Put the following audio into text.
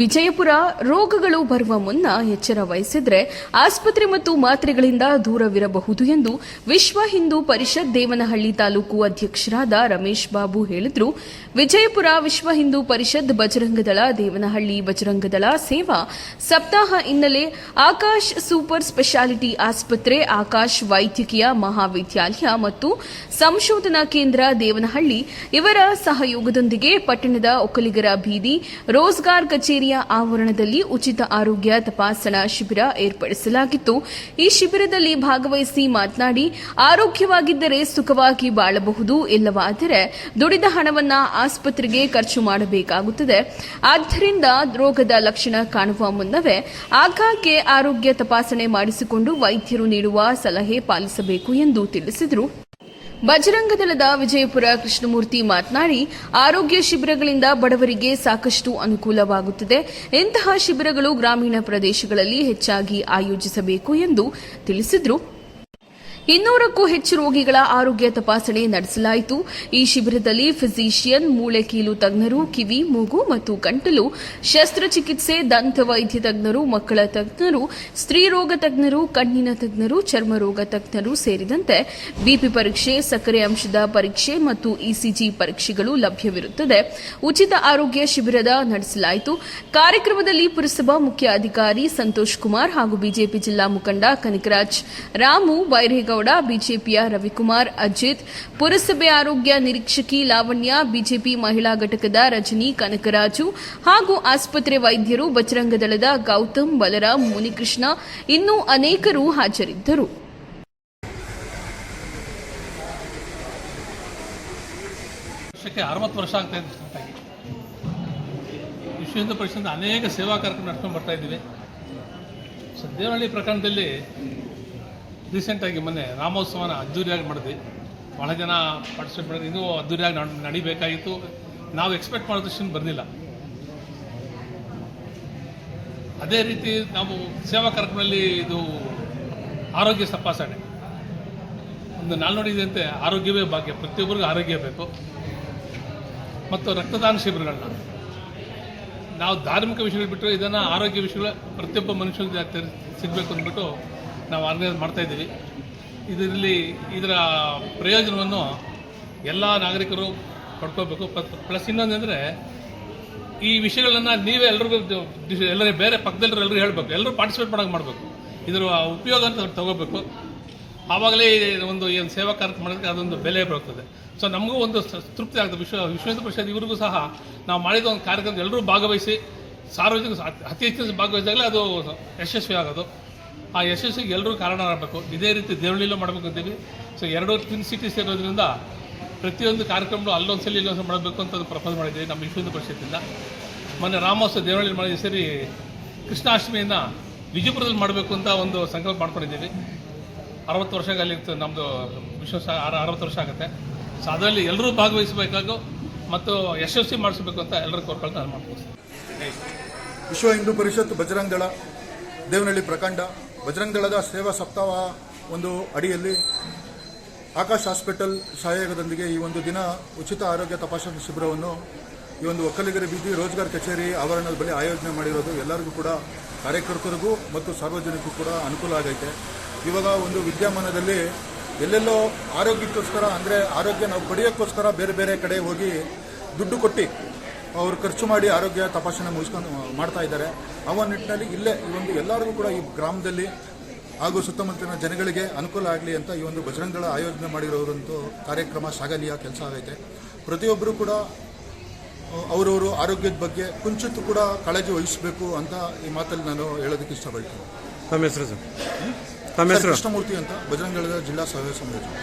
ವಿಜಯಪುರ ರೋಗಗಳು ಬರುವ ಮುನ್ನ ಎಚ್ಚರ ವಹಿಸಿದ್ರೆ ಆಸ್ಪತ್ರೆ ಮತ್ತು ಮಾತ್ರೆಗಳಿಂದ ದೂರವಿರಬಹುದು ಎಂದು ವಿಶ್ವ ಹಿಂದೂ ಪರಿಷತ್ ದೇವನಹಳ್ಳಿ ತಾಲೂಕು ಅಧ್ಯಕ್ಷರಾದ ರಮೇಶ್ ಬಾಬು ಹೇಳಿದ್ರು. ವಿಜಯಪುರ ವಿಶ್ವ ಹಿಂದೂ ಪರಿಷತ್ ಬಜರಂಗದಳ, ದೇವನಹಳ್ಳಿ ಬಜರಂಗದಳ ಸೇವಾ ಸಪ್ತಾಹ ಹಿನ್ನೆಲೆ ಆಕಾಶ್ ಸೂಪರ್ ಸ್ಪೆಷಾಲಿಟಿ ಆಸ್ಪತ್ರೆ, ಆಕಾಶ್ ವೈದ್ಯಕೀಯ ಮಹಾವಿದ್ಯಾಲಯ ಮತ್ತು ಸಂಶೋಧನಾ ಕೇಂದ್ರ ದೇವನಹಳ್ಳಿ ಇವರ ಸಹಯೋಗದೊಂದಿಗೆ ಪಟ್ಟಣದ ಒಕ್ಕಲಿಗರ ಬೀದಿ, ರೋಜ್ಗಾರ್ ಕಚೇರಿಯ ಆವರಣದಲ್ಲಿ ಉಚಿತ ಆರೋಗ್ಯ ತಪಾಸಣಾ ಶಿಬಿರ ಏರ್ಪಡಿಸಲಾಗಿತ್ತು. ಈ ಶಿಬಿರದಲ್ಲಿ ಭಾಗವಹಿಸಿ ಮಾತನಾಡಿ, ಆರೋಗ್ಯವಾಗಿದ್ದರೆ ಸುಖವಾಗಿ ಬಾಳಬಹುದು ಇಲ್ಲವಾದರೆ ದುಡಿದ ಹಣವನ್ನ ಆಸ್ಪತ್ರೆಗೆ ಖರ್ಚು ಮಾಡಬೇಕಾಗುತ್ತದೆ. ಆದ್ದರಿಂದ ರೋಗದ ಲಕ್ಷಣ ಕಾಣುವ ಮುನ್ನವೇ ಆಗಾಗ್ಗೆ ಆರೋಗ್ಯ ತಪಾಸಣೆ ಮಾಡಿಸಿಕೊಂಡು ವೈದ್ಯರು ನೀಡುವ ಸಲಹೆ ಪಾಲಿಸಬೇಕು ಎಂದು ತಿಳಿಸಿದರು. ಬಜರಂಗ ದಳದ ವಿಜಯಪುರ ಕೃಷ್ಣಮೂರ್ತಿ ಮಾತನಾಡಿ, ಆರೋಗ್ಯ ಶಿಬಿರಗಳಿಂದ ಬಡವರಿಗೆ ಸಾಕಷ್ಟು ಅನುಕೂಲವಾಗುತ್ತದೆ. ಇಂತಹ ಶಿಬಿರಗಳು ಗ್ರಾಮೀಣ ಪ್ರದೇಶಗಳಲ್ಲಿ ಹೆಚ್ಚಾಗಿ ಆಯೋಜಿಸಬೇಕು ಎಂದು ತಿಳಿಸಿದರು. ಇನ್ನೂರಕ್ಕೂ ಹೆಚ್ಚು ರೋಗಿಗಳ ಆರೋಗ್ಯ ತಪಾಸಣೆ ನಡೆಸಲಾಯಿತು. ಈ ಶಿಬಿರದಲ್ಲಿ ಫಿಸಿಷಿಯನ್, ಮೂಳೆ ಕೀಲು ತಜ್ಞರು, ಕಿವಿ, ಮೂಗು ಮತ್ತು ಗಂಟಲು, ಶಸ್ತ್ರಚಿಕಿತ್ಸೆ ದಂತ ವೈದ್ಯ ತಜ್ಞರು, ಮಕ್ಕಳ ತಜ್ಞರು, ಸ್ತ್ರೀ ರೋಗ ತಜ್ಞರು, ಕಣ್ಣಿನ ತಜ್ಞರು ಚರ್ಮರೋಗ ತಜ್ಞರು ಸೇರಿದಂತೆ ಬಿಪಿ ಪರೀಕ್ಷೆ, ಸಕ್ಕರೆ ಅಂಶದ ಪರೀಕ್ಷೆ ಮತ್ತು ಇಸಿಜಿ ಪರೀಕ್ಷೆಗಳು ಲಭ್ಯವಿರುತ್ತದೆ. ಉಚಿತ ಆರೋಗ್ಯ ಶಿಬಿರದ ನಡೆಸಲಾಯಿತು. ಕಾರ್ಯಕ್ರಮದಲ್ಲಿ ಪುರಸಭಾ ಮುಖ್ಯ ಅಧಿಕಾರಿ ಸಂತೋಷ್ ಕುಮಾರ್ ಹಾಗೂ ಬಿಜೆಪಿ ಜಿಲ್ಲಾ ಮುಖಂಡ ಕನಕರಾಜ್, ರಾಮು, ಬೈರೇಗೌಡ ಬಿಜೆಪಿಯ ರವಿಕುಮಾರ್, ಅಜಿತ್, ಪುರಸಭೆ ಆರೋಗ್ಯ ನಿರೀಕ್ಷಕಿ ಲಾವಣ್ಯ, ಬಿಜೆಪಿ ಮಹಿಳಾ ಘಟಕದ ರಜನಿ ಕನಕರಾಜು ಹಾಗೂ ಆಸ್ಪತ್ರೆ ವೈದ್ಯರು ಬಜರಂಗ ದಳದ ಗೌತಮ್, ಬಲರಾಮ್, ಮುನಿಕೃಷ್ಣ ಇನ್ನೂ ಅನೇಕರು ಹಾಜರಿದ್ದರು. ವರ್ಷ ವಿಶ್ವ ಹಿಂದೂ ಪರಿಷತ್ ಅನೇಕ ಸೇವಾ ಕಾರ್ಯಕ್ರಮ ನಡ್ಕೊಂಡು ಬರ್ತಾ ಇದ್ದೀವಿ. ಸದ್ಯವಳ್ಳಿ ಪ್ರಕರಣದಲ್ಲಿ ರೀಸೆಂಟಾಗಿ ಮೊನ್ನೆ ರಾಮೋತ್ಸವನ ಅದ್ದೂರಿಯಾಗಿ ಮಾಡಿದ್ವಿ. ಭಾಳ ಜನ ಪಾರ್ಟಿಸಿಪೇಟ್ ಮಾಡಿದ್ರು. ಇನ್ನೂ ಅದ್ದೂರಿಯಾಗಿ ನಡ್- ನಡಿಬೇಕಾಗಿತ್ತು. ನಾವು ಎಕ್ಸ್ಪೆಕ್ಟ್ ಮಾಡೋದಷ್ಟು ಬರಲಿಲ್ಲ ಅದೇ ರೀತಿ ನಾವು ಸೇವಾ ಕಾರ್ಯಕ್ರಮದಲ್ಲಿ ಇದು ಆರೋಗ್ಯ ತಪಾಸಣೆ. ಒಂದು ನಾನು ನೋಡಿದಂತೆ ಆರೋಗ್ಯವೇ ಭಾಗ್ಯ. ಪ್ರತಿಯೊಬ್ಬರಿಗೂ ಆರೋಗ್ಯ ಬೇಕು. ಮತ್ತು ರಕ್ತದಾನ ಶಿಬಿರಗಳನ್ನ. ನಾವು ಧಾರ್ಮಿಕ ವಿಷಯಗಳು ಬಿಟ್ಟರೆ ಇದನ್ನು ಆರೋಗ್ಯ ವಿಷಯಗಳು ಪ್ರತಿಯೊಬ್ಬ ಮನುಷ್ಯನಿಗೆ ತೆರ್- ಸಿಗಬೇಕು ಅಂದ್ಬಿಟ್ಟು ನಾವು ಆರ್ಗನೈಸ್ ಮಾಡ್ತಾ ಇದ್ದೀವಿ. ಇದರಲ್ಲಿ ಇದರ ಪ್ರಯೋಜನವನ್ನು ಎಲ್ಲ ನಾಗರಿಕರು ಪಡ್ಕೋಬೇಕು. ಪ್ಲಸ್ ಇನ್ನೊಂದಂದರೆ ಈ ವಿಷಯಗಳನ್ನು ನೀವೇ ಎಲ್ರಿಗೂ ಎಲ್ಲರೇ ಬೇರೆ ಪಕ್ಕದಲ್ಲಿ ಎಲ್ಲರೂ ಹೇಳಬೇಕು. ಎಲ್ಲರೂ ಪಾರ್ಟಿಸಿಪೇಟ್ ಮಾಡೋಕೆ ಮಾಡಬೇಕು. ಇದರ ಉಪಯೋಗ ಅಂತ ತಗೋಬೇಕು. ಆವಾಗಲೇ ಒಂದು ಏನು ಸೇವಾ ಕಾರ್ಯಕ್ರಮ ಮಾಡೋದಕ್ಕೆ ಅದೊಂದು ಬೆಲೆ ಬರುತ್ತದೆ ಸೊ ನಮಗೂ ಒಂದು ತೃಪ್ತಿ ಆಗ್ತದೆ. ವಿಶ್ವ ವಿಶ್ವ ಪರಿಷತ್ ಇವರಿಗೂ ಸಹ ನಾವು ಮಾಡಿದ ಒಂದು ಕಾರ್ಯಕ್ರಮ ಎಲ್ಲರೂ ಭಾಗವಹಿಸಿ ಸಾರ್ವಜನಿಕ, ಅತಿ- ಹೆಚ್ಚಿನ ಹೆಚ್ಚು ಭಾಗವಹಿಸಿದಾಗಲೇ ಅದು ಯಶಸ್ವಿ ಆಗೋದು ಆ ಯಶಸ್ಸಿಗೆ ಎಲ್ಲರೂ ಕಾರಣ ಆಗಬೇಕು ಇದೇ ರೀತಿ ದೇವಳಿಲೂ ಮಾಡಬೇಕು ಅಂತೀವಿ. ಸೊ ಎರಡು ಟ್ವಿನ್ ಸಿಟೀಸ್ ಇರೋದ್ರಿಂದ ಪ್ರತಿಯೊಂದು ಕಾರ್ಯಕ್ರಮಗಳು ಅಲ್ಲೊಂದ್ಸಲಿ ಇಲ್ಲೊಂದು ಸಲ ಮಾಡಬೇಕು ಅಂತ ಅದು ಪ್ರಪೋಸ್ ಮಾಡಿದ್ದೀವಿ. ನಮ್ಮ ವಿಶ್ವ ಹಿಂದೂ ಪರಿಷತ್ತಿಂದ. ಮೊನ್ನೆ ರಾಮೋತ್ಸವ ದೇವಳ್ಳಿ ಮಾಡಿದ ಸರಿ ಕೃಷ್ಣಾಷ್ಟಮಿಯನ್ನು ವಿಜಯಪುರದಲ್ಲಿ ಮಾಡಬೇಕು ಅಂತ ಒಂದು ಸಂಕಲ್ಪ ಮಾಡ್ಕೊಂಡಿದ್ದೀವಿ. ಅರವತ್ತು ವರ್ಷ ಅಲ್ಲಿ ನಮ್ಮದು ವಿಶ್ವ ಅರವತ್ತು ವರ್ಷ ಆಗುತ್ತೆ. ಸೊ ಅದರಲ್ಲಿ ಎಲ್ಲರೂ ಭಾಗವಹಿಸಬೇಕಾಗು ಮತ್ತು ಯಶಸ್ವಿ ಮಾಡಿಸ್ಬೇಕು ಅಂತ ಎಲ್ಲರೂ ಕೋರ್ಕೊಂಡು ನಾನು ವಿಶ್ವ ಹಿಂದೂ ಪರಿಷತ್ ಬಜರಂಗ ದೇವನಹಳ್ಳಿ ಪ್ರಖಂಡ ಬಜರಂಗ ದಳದ ಸೇವಾ ಸಪ್ತಾಹ ಒಂದು ಅಡಿಯಲ್ಲಿ ಆಕಾಶ್ ಹಾಸ್ಪಿಟಲ್ ಸಹಯೋಗದೊಂದಿಗೆ ಈ ಒಂದು ದಿನ ಉಚಿತ ಆರೋಗ್ಯ ತಪಾಸಣಾ ಶಿಬಿರವನ್ನು ಈ ಒಂದು ಒಕ್ಕಲಿಗರ ಬೀದಿ ರೋಜ್ಗಾರ್ ಕಚೇರಿ ಆವರಣದ ಬಳಿ ಆಯೋಜನೆ ಮಾಡಿರೋದು ಎಲ್ಲರಿಗೂ ಕೂಡ ಕಾರ್ಯಕರ್ತರಿಗೂ ಮತ್ತು ಸಾರ್ವಜನಿಕರಿಗೂ ಕೂಡ ಅನುಕೂಲ ಆಗೈತೆ. ಇವಾಗ ಒಂದು ವಿದ್ಯಮಾನದಲ್ಲಿ ಎಲ್ಲೆಲ್ಲೋ ಆರೋಗ್ಯಕ್ಕೋಸ್ಕರ ಅಂದರೆ ಆರೋಗ್ಯ ನಾವು ಪಡೆಯೋಕ್ಕೋಸ್ಕರ ಬೇರೆ ಬೇರೆ ಕಡೆ ಹೋಗಿ ದುಡ್ಡು ಕೊಟ್ಟು ಅವರು ಖರ್ಚು ಮಾಡಿ ಆರೋಗ್ಯ ತಪಾಸಣೆ ಮುಗಿಸ್ಕೊಂಡು ಮಾಡ್ತಾ ಇದ್ದಾರೆ. ಆ ನಿಟ್ಟಿನಲ್ಲಿ ಇಲ್ಲೇ ಈ ಒಂದು ಎಲ್ಲರಿಗೂ ಕೂಡ ಈ ಗ್ರಾಮದಲ್ಲಿ ಹಾಗೂ ಸುತ್ತಮುತ್ತಲಿನ ಜನಗಳಿಗೆ ಅನುಕೂಲ ಆಗಲಿ ಅಂತ ಈ ಒಂದು ಬಜರಂಗಳ ಆಯೋಜನೆ ಮಾಡಿರೋರಂತೂ ಕಾರ್ಯಕ್ರಮ ಸಾಗಲಿಯ ಕೆಲಸ ಆಗೈತೆ. ಪ್ರತಿಯೊಬ್ಬರು ಕೂಡ ಅವರವರು ಆರೋಗ್ಯದ ಬಗ್ಗೆ ಕುಂಚಿತ್ತು ಕೂಡ ಕಾಳಜಿ ವಹಿಸಬೇಕು ಅಂತ ಈ ಮಾತಲ್ಲಿ ನಾನು ಹೇಳೋದಕ್ಕೆ ಇಷ್ಟಪಡ್ತೀನಿ. ಕೃಷ್ಣಮೂರ್ತಿ ಅಂತ ಬಜರಂಗಳ ಜಿಲ್ಲಾ ಸಹಾಯ ಸಂಯೋಜನೆ